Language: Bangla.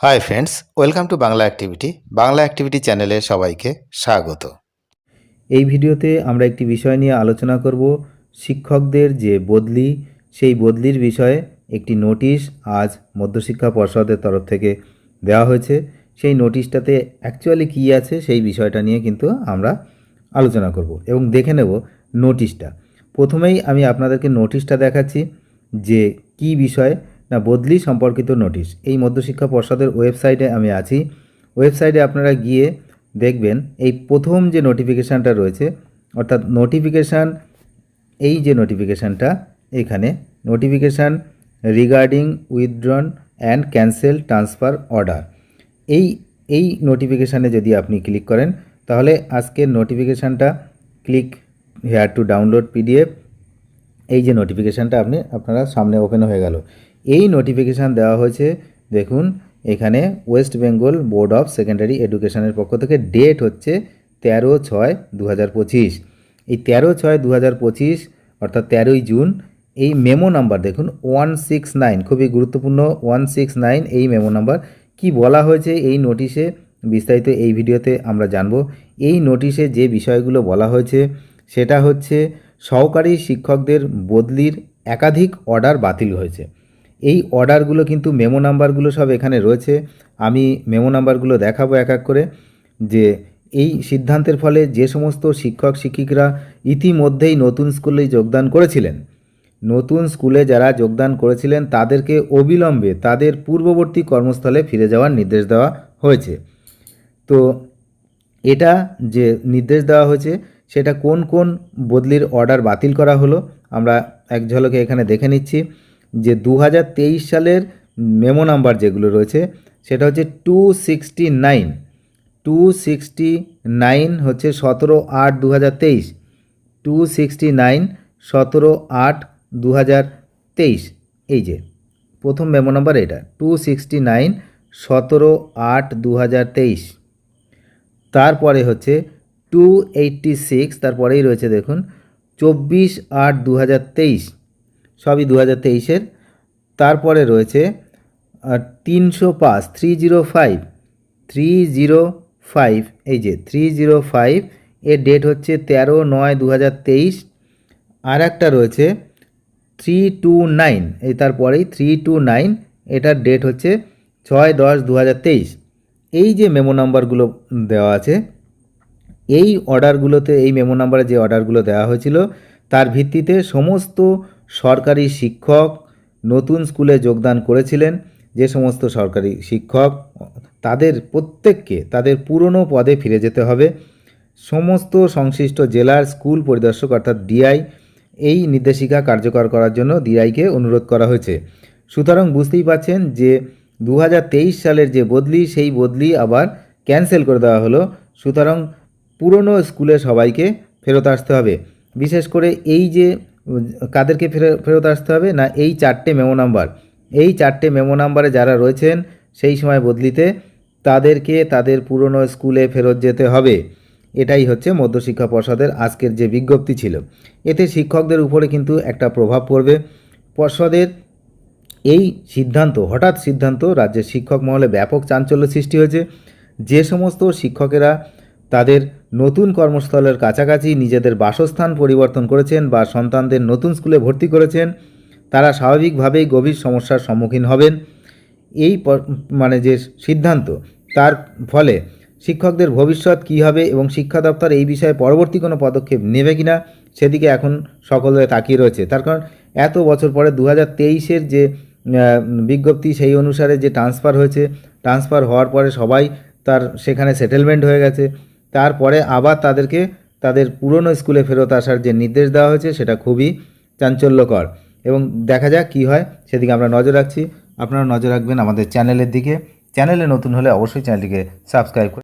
Hi friends welcome to Bangla activity Bangla activity চ্যানেলে সবাইকে স্বাগত। এই ভিডিওতে আমরা একটি বিষয় নিয়ে আলোচনা করব, শিক্ষকদের যে বদলি, সেই বদলির বিষয়ে একটি নোটিশ আজ মধ্যশিক্ষা পর্ষদের তরফ থেকে দেওয়া হয়েছে। সেই নোটিশটাতে অ্যাকচুয়ালি কী আছে সেই বিষয়টা নিয়ে কিন্তু আমরা আলোচনা করব এবং দেখে নেব নোটিশটা। প্রথমেই আমি আপনাদেরকে নোটিশটা দেখাচ্ছি যে কি বিষয় না বদলি সম্পর্কিত নোটিশ। এই মধ্যশিক্ষা পর্ষদের ওয়েবসাইটে আমি আছি। ওয়েবসাইটে আপনারা গিয়ে দেখবেন এই প্রথম যে নোটিফিকেশানটা রয়েছে, অর্থাৎ নোটিফিকেশান, এই যে নোটিফিকেশানটা, এখানে notification regarding withdrawn and cancel transfer order. এই এই নোটিফিকেশানে যদি আপনি ক্লিক করেন, তাহলে আজকের নোটিফিকেশানটা click here to download PDF, এই যে নোটিফিকেশানটা আপনি, আপনারা সামনে ওপেন হয়ে গেল। এই নোটিফিকেশান দেওয়া হয়েছে, দেখুন, এখানে West Bengal Board of Secondary এডুকেশনের পক্ষ থেকে ডেট হচ্ছে তেরো ছয় দু এই তেরো ছয় দু অর্থাৎ তেরোই জুন, এই মেমো নাম্বার দেখুন ওয়ান সিক্স নাইন খুবই গুরুত্বপূর্ণ ওয়ান সিক্স নাইন এই মেমো নাম্বার কি বলা হয়েছে এই নোটিশে বিস্তারিত এই ভিডিওতে আমরা জানব। এই নোটিশে যে বিষয়গুলো বলা হয়েছে, সেটা হচ্ছে সহকারী শিক্ষকদের বদলির একাধিক অর্ডার বাতিল হয়েছে। এই অর্ডারগুলো কিন্তু মেমো নাম্বারগুলো সব এখানে রয়েছে। আমি মেমো নাম্বারগুলো দেখাবো এক এক করে যে এই সিদ্ধান্তের ফলে যে সমস্ত শিক্ষক, শিক্ষিকরা ইতিমধ্যেই নতুন স্কুলে যোগদান করেছিলেন। নতুন স্কুলে যারা যোগদান করেছিলেন, তাদেরকে অবিলম্বে তাদের পূর্ববর্তী কর্মস্থলে ফিরে যাওয়ার নির্দেশ দেওয়া হয়েছে। তো এটা যে নির্দেশ দেওয়া হয়েছে, সেটা কোন কোন বদলির অর্ডার বাতিল করা হলো, আমরা এক ঝলকে এখানে দেখে নিচ্ছি। যে দু হাজার তেইশ সালের মেমো নাম্বার যেগুলো রয়েছে, সেটা হচ্ছে two sixty nine two sixty nine হচ্ছে সতেরো আট দু হাজার তেইশ। টু সিক্সটি নাইন সতেরো আট দু হাজার তেইশ। এই যে, প্রথম মেমো নাম্বার এটা টু সিক্সটি নাইন সতেরো আট দু হাজার তেইশ। তারপরে হচ্ছে টু এইটটি সিক্স তারপরেই রয়েছে দেখুন, চব্বিশ আট দু হাজার তেইশ। সবই দু হাজার তেইশের। তারপরে রয়েছে তিনশো পাঁচ three zero five three zero five এই যে থ্রি জিরো ফাইভ এর ডেট হচ্ছে তেরো নয় দু হাজার তেইশ। আর একটা রয়েছে থ্রি টু নাইন এই তারপরেই থ্রি টু নাইন এটার ডেট হচ্ছে ছয় দশ দু হাজার তেইশ। এই যে মেমো নাম্বারগুলো দেওয়া আছে, এই অর্ডারগুলোতে এই মেমো নাম্বারে যে অর্ডারগুলো দেওয়া হয়েছিল, তার ভিত্তিতে সমস্ত সরকারি শিক্ষক নতুন স্কুলে যোগদান করেছিলেন। যে সমস্ত সরকারি শিক্ষক, তাদের প্রত্যেককে তাদের পুরনো পদে ফিরে যেতে হবে। সমস্ত সংশ্লিষ্ট জেলার স্কুল পরিদর্শক অর্থাৎ ডিআই এই নির্দেশিকা কার্যকর করার জন্য ডিআইকে অনুরোধ করা হয়েছে। সুতরাং বুঝতেই পাচ্ছেন যে দু হাজার তেইশ সালের যে বদলি, সেই বদলি আবার ক্যান্সেল করে দেওয়া হলো। সুতরাং পুরনো স্কুলে সবাইকে ফেরত আসতে হবে। বিশেষ করে এই যে কাদেরকে ফেরত আসতে হবে? না, এই চারটে মেমো নাম্বার এই চারটে মেমো নাম্বারে যারা রয়েছেন, সেই সময় বদলিতে তাদেরকে তাদের পুরনো স্কুলে ফেরত যেতে হবে। এটাই হচ্ছে মধ্যশিক্ষা পর্ষদের আজকের যে বিজ্ঞপ্তি ছিল। এতে শিক্ষকদের উপরে কিন্তু একটা প্রভাব পড়বে। পর্ষদের এই সিদ্ধান্ত, হঠাৎ সিদ্ধান্ত, রাজ্যের শিক্ষক মহলে ব্যাপক চাঞ্চল্য সৃষ্টি হয়েছে। যে সমস্ত শিক্ষকেরা তাদের নতুন কর্মস্থলের কাছাকাছি নিজেদের বাসস্থান পরিবর্তন করেছেন বা সন্তানদের নতুন স্কুলে ভর্তি করেছেন, তারা স্বাভাবিকভাবেই গভীর সমস্যার সম্মুখীন হবেন। এই মানে যে সিদ্ধান্ত, তার ফলে শিক্ষকদের ভবিষ্যৎ কী হবে এবং শিক্ষা দপ্তর এই বিষয়ে পরবর্তী কোনো পদক্ষেপ নেবে কিনা, সেদিকে এখন সকলে তাকিয়ে রয়েছে। তার কারণ, এত বছর পরে দু হাজার যে বিজ্ঞপ্তি, সেই অনুসারে যে ট্রান্সফার হয়েছে, ট্রান্সফার হওয়ার পরে সবাই তার সেখানে সেটেলমেন্ট হয়ে গেছে। তারপরে আবার তাদেরকে, তাদের পুরনো স্কুলে ফেরত আসার যে নির্দেশ দেওয়া হয়েছে, সেটা খুবই চাঞ্চল্যকর। এবং দেখা যাক কী হয়, সেদিকে আমরা নজর রাখছি। আপনারা নজর রাখবেন আমাদের চ্যানেলের দিকে। চ্যানেলে নতুন হলে অবশ্যই চ্যানেলটিকে সাবস্ক্রাইব করে